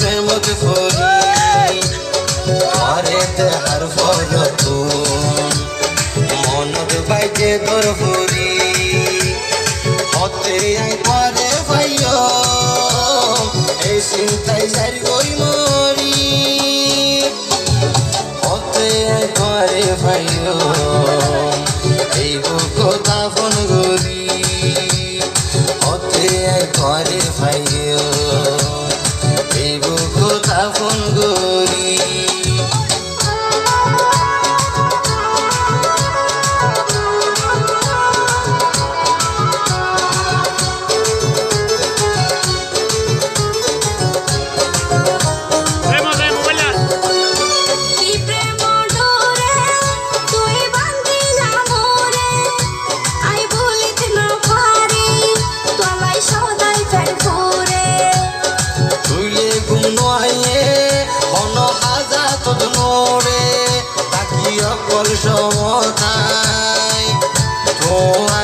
প্রেমত করি। ঘরেতে হার ফল মনত বাইজে তোর ফুরি হতে আই পরে ভাইয় এই চিন্তায় যাই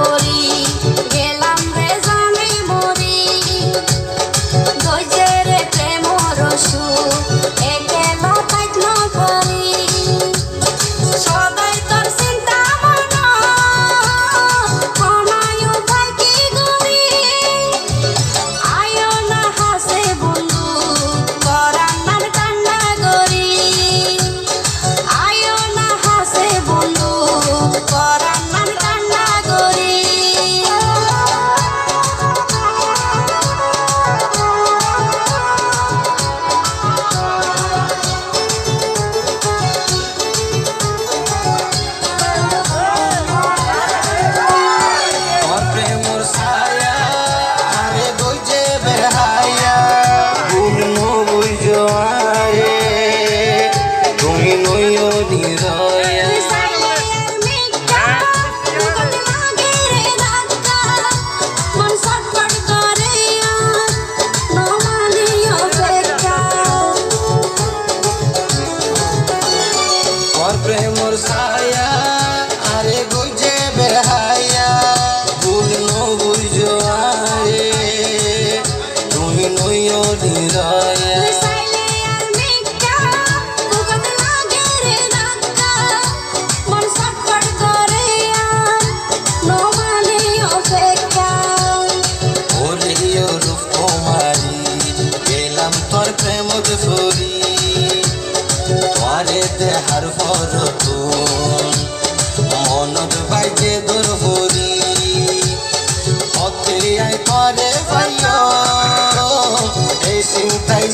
করি 没有你的。প্রেমত পরি তোমারে দেহার পর মনত বাইজে দূর পরি অত্রিয়ায় পরে ভাইয় এই চিন্তায়